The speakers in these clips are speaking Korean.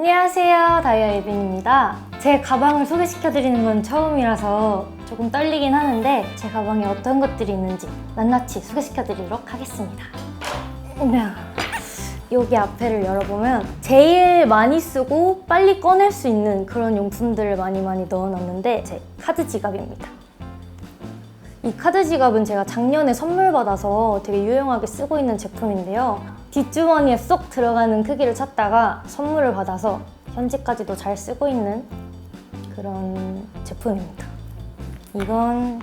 안녕하세요. 다이아 예빈입니다. 제 가방을 소개시켜 드리는 건 처음이라서 조금 떨리긴 하는데 제 가방에 어떤 것들이 있는지 낱낱이 소개시켜 드리도록 하겠습니다. 네. 여기 앞에를 열어보면 제일 많이 쓰고 빨리 꺼낼 수 있는 그런 용품들을 많이 많이 넣어놨는데 제 카드 지갑입니다. 이 카드 지갑은 제가 작년에 선물 받아서 되게 유용하게 쓰고 있는 제품인데요. 뒷주머니에 쏙 들어가는 크기를 찾다가 선물을 받아서 현재까지도 잘 쓰고 있는 그런 제품입니다. 이건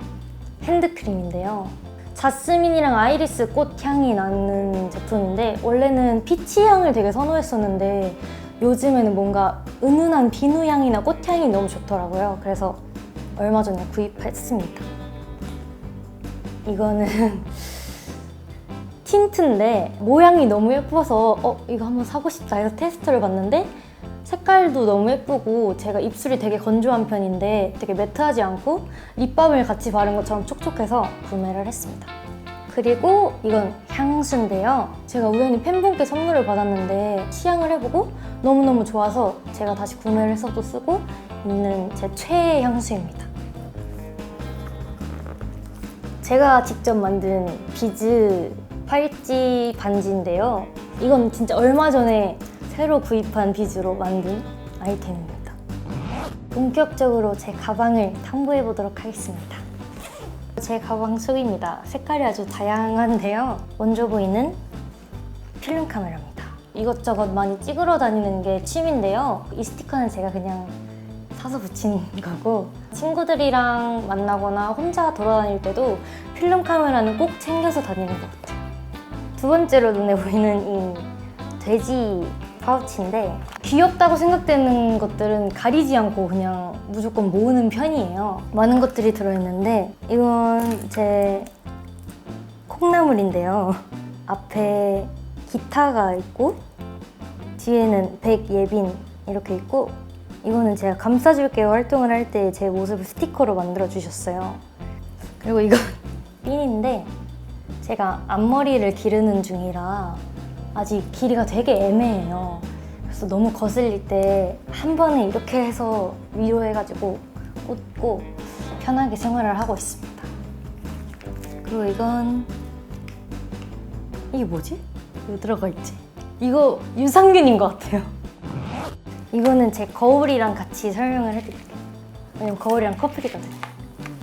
핸드크림인데요. 자스민이랑 아이리스 꽃 향이 나는 제품인데 원래는 피치 향을 되게 선호했었는데 요즘에는 뭔가 은은한 비누 향이나 꽃 향이 너무 좋더라고요. 그래서 얼마 전에 구입했습니다. 이거는 틴트인데 모양이 너무 예뻐서 어 이거 한번 사고 싶다 해서 테스트를 봤는데 색깔도 너무 예쁘고 제가 입술이 되게 건조한 편인데 되게 매트하지 않고 립밤을 같이 바른 것처럼 촉촉해서 구매를 했습니다. 그리고 이건 향수인데요. 제가 우연히 팬분께 선물을 받았는데 시향을 해보고 너무너무 좋아서 제가 다시 구매를 해서 또 쓰고 있는 제 최애 향수입니다. 제가 직접 만든 비즈 팔찌 반지인데요. 이건 진짜 얼마 전에 새로 구입한 비즈로 만든 아이템입니다. 본격적으로 제 가방을 탐구해 보도록 하겠습니다. 제 가방 속입니다. 색깔이 아주 다양한데요. 먼저 보이는 필름 카메라입니다. 이것저것 많이 찍으러 다니는 게 취미인데요. 이 스티커는 제가 그냥 사서 붙인 거고 친구들이랑 만나거나 혼자 돌아다닐 때도 필름 카메라는 꼭 챙겨서 다니는 것 같아요. 두 번째로 눈에 보이는 이 돼지 파우치인데 귀엽다고 생각되는 것들은 가리지 않고 그냥 무조건 모으는 편이에요. 많은 것들이 들어있는데 이건 제 콩나물인데요. 앞에 기타가 있고 뒤에는 백예빈 이렇게 있고 이거는 제가 감싸줄게요 활동을 할 때 제 모습을 스티커로 만들어 주셨어요. 그리고 이건 핀인데 제가 앞머리를 기르는 중이라 아직 길이가 되게 애매해요. 그래서 너무 거슬릴 때 한 번에 이렇게 해서 위로 해가지고 꽂고 편하게 생활을 하고 있습니다. 그리고 이건 이게 뭐지? 왜 들어가 있지? 이거 유산균인 것 같아요. 이거는 제 거울이랑 같이 설명을 해드릴게요. 왜냐면 거울이랑 커플이거든요.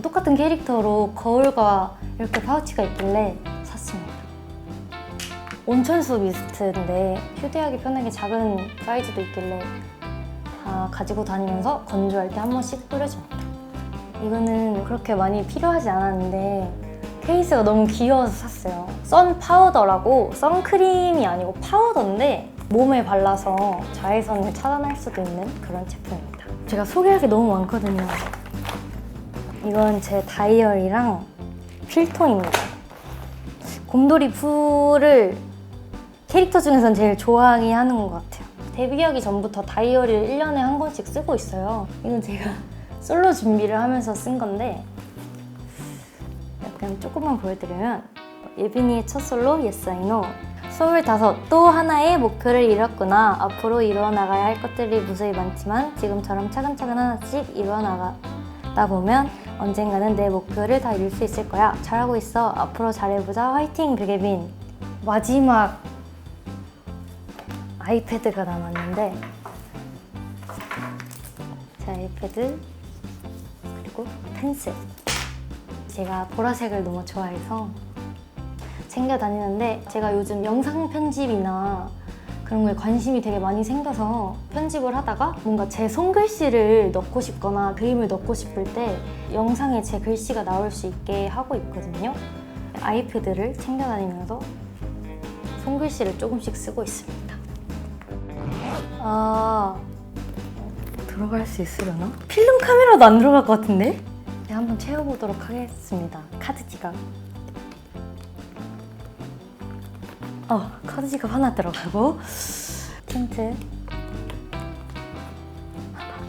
똑같은 캐릭터로 거울과 이렇게 파우치가 있길래. 온천수 미스트인데 휴대하기 편하게 작은 사이즈도 있길래 다 가지고 다니면서 건조할 때 한 번씩 뿌려줍니다. 이거는 그렇게 많이 필요하지 않았는데 케이스가 너무 귀여워서 샀어요. 선 파우더라고 선크림이 아니고 파우더인데 몸에 발라서 자외선을 차단할 수도 있는 그런 제품입니다. 제가 소개할 게 너무 많거든요. 이건 제 다이어리랑 필통입니다. 곰돌이 푸를 캐릭터 중에선 제일 좋아하게 하는 것 같아요. 데뷔하기 전부터 다이어리를 1년에 한 권씩 쓰고 있어요. 이건 제가 솔로 준비를 하면서 쓴 건데 약간 조금만 보여드리면 예빈이의 첫 솔로 Yes I Know 25. 또 하나의 목표를 이뤘구나. 앞으로 이루어나가야 할 것들이 무수히 많지만 지금처럼 차근차근 하나씩 이루어나가다 보면 언젠가는 내 목표를 다 이룰 수 있을 거야. 잘하고 있어. 앞으로 잘해보자. 화이팅, 백예빈. 마지막 아이패드가 남았는데 제 아이패드 그리고 펜슬. 제가 보라색을 너무 좋아해서 챙겨 다니는데 제가 요즘 영상 편집이나 그런 거에 관심이 되게 많이 생겨서 편집을 하다가 뭔가 제 손글씨를 넣고 싶거나 그림을 넣고 싶을 때 영상에 제 글씨가 나올 수 있게 하고 있거든요. 아이패드를 챙겨 다니면서 손글씨를 조금씩 쓰고 있습니다. 들어갈 수 있으려나? 필름 카메라도 안 들어갈 것 같은데? 네, 한번 채워보도록 하겠습니다. 카드 지갑. 어, 카드 지갑 하나 들어가고 틴트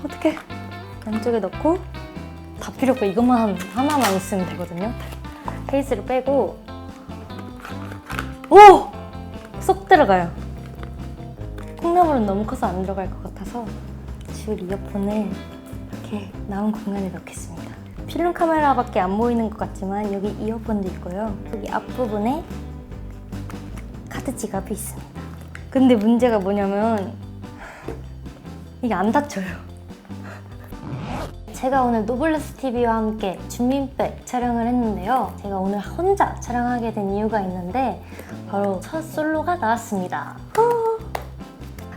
어떻게 왼쪽에 넣고 다 필요 없고 이것만 한- 하나만 있으면 되거든요. 케이스를 빼고 오! 쏙 들어가요. 콩나물은 너무 커서 안 들어갈 것 같아. 줄 이어폰을 이렇게 나온 공간에 넣겠습니다. 필름 카메라밖에 안 보이는 것 같지만 여기 이어폰도 있고요. 여기 앞부분에 카드 지갑이 있습니다. 근데 문제가 뭐냐면 이게 안 닫혀요. 제가 오늘 노블레스 TV와 함께 준민백 촬영을 했는데요. 제가 오늘 혼자 촬영하게 된 이유가 있는데 바로 첫 솔로가 나왔습니다.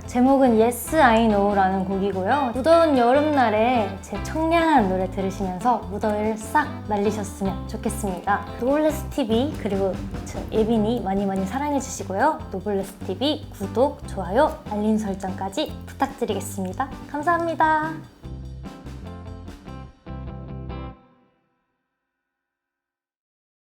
후! 제목은 Yes I Know라는 곡이고요. 무더운 여름날에 제 청량한 노래 들으시면서 무더위를 싹 날리셨으면 좋겠습니다. 노블레스 TV 그리고 저 예빈이 많이 많이 사랑해 주시고요. 노블레스 TV 구독, 좋아요, 알림 설정까지 부탁드리겠습니다. 감사합니다.